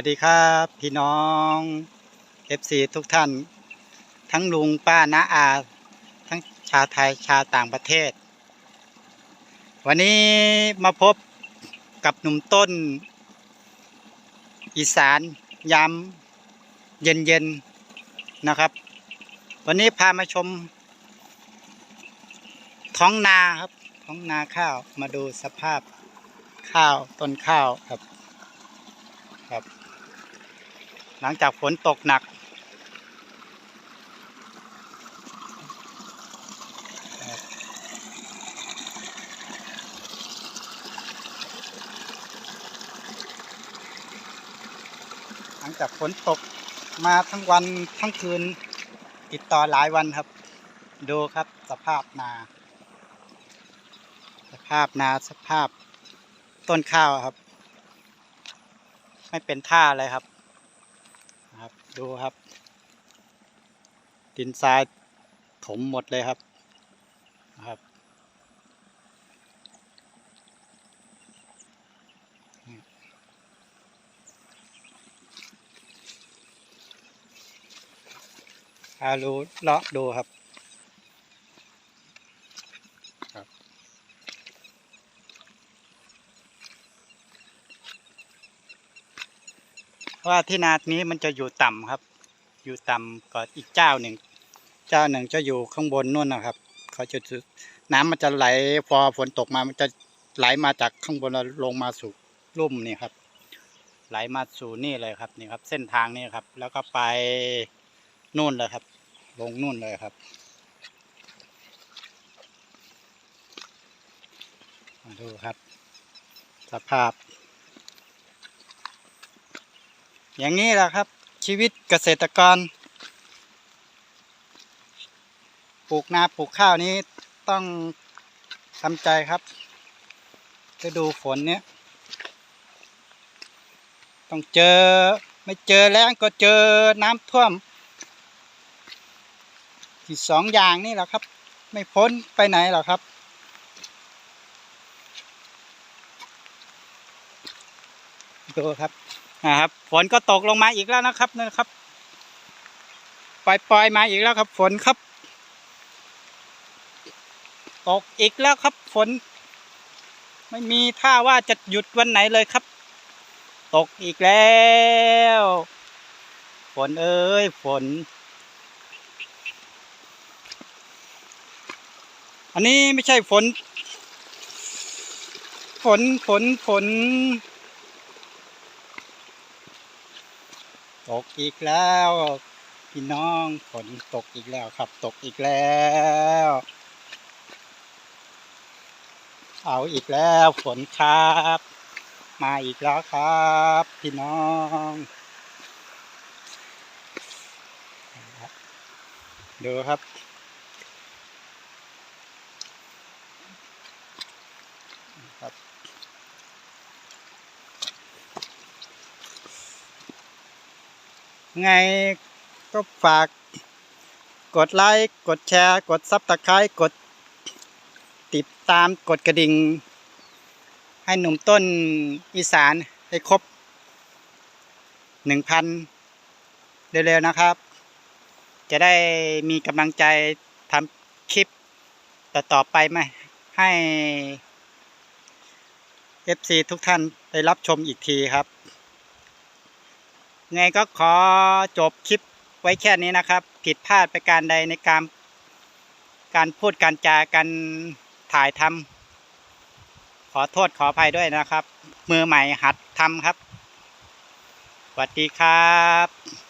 วัสดีครับพี่น้อง FC ทุกท่าน ทั้งลุงป้าน้าอา ทั้งชาวไทยชาวต่างประเทศ วันนี้มาพบกับหนุ่มต้น อีสานยามเย็นๆนะครับ วันนี้พามาชม ท้องนาครับ ท้องนาข้าวมาดูสภาพข้าวต้นข้าวครับ หลังจากฝนตกหนัก หลังจากฝนตกมาทั้งวันทั้งคืน ติดต่อหลายวันครับ ดูครับสภาพนา สภาพนาสภาพต้นข้าวครับ ไม่เป็นท่าเลยครับ ดูครับ ดินทรายถมหมดเลยครับครับอารูเลาะดูครับ เพราะ ว่าที่นานี้มันจะอยู่ต่ำครับ อยู่ต่ำกว่าอีกเจ้าหนึ่ง เจ้าหนึ่งจะอยู่ข้างบนนู่นนะครับเขาจะน้ำมันจะไหลพอฝนตกมามันจะไหลมาจากข้างบนลงมาสู่ลุ่มนี่ครับ ไหลมาสู่นี่เลยครับนี่ครับ เส้นทางนี้ครับ แล้วก็ไปนู่นเลยครับ ลงนู่นเลยครับมาดูครับ สภาพ อย่างนี้แหละครับ ชีวิตเกษตรกร ปลูกนาปลูกข้าวนี้ต้องทำใจครับฤดูฝนเนี้ยต้องเจอไม่เจอแล้งก็เจอน้ำท่วมที่สองอย่างนี่แหละครับ ไม่พ้นไปไหนหรอกครับ ดูครับ นะครับฝนก็ตกลงมาอีกแล้วนะครับนะครับปล่อยๆมาอีกแล้วครับ ฝนครับ ตกอีกแล้วครับ ฝน ไม่มีท่าว่าจะหยุดวันไหนเลยครับ ตกอีกแล้ว ฝนเอ้ยฝน อันนี้ไม่ใช่ฝน ฝนฝนฝน ตกอีกแล้ว พี่น้องฝนตกอีกแล้วครับ ตกอีกแล้ว เอาอีกแล้วฝนครับ มาอีกแล้วครับ พี่น้องดูครับครับ ไงก็ฝาก กดไลค์กดแชร์ กดซับตะไคร้กด ติดตามกดกระดิ่ง ให้หนุ่มต้นอีสานให้ครบหนึ่งพันเร็วๆนะครับ จะได้มีกำลังใจทำคลิปต่อๆไปไหมให้ FC ทุกท่านได้รับชมอีกทีครับ ไงก็ขอจบคลิปไว้แค่นี้นะครับ ผิดพลาดไปการใดในการ การพูดการจาการถ่ายทำขอโทษขออภัยด้วยนะครับ มือใหม่หัดทำครับสวัสดีครับ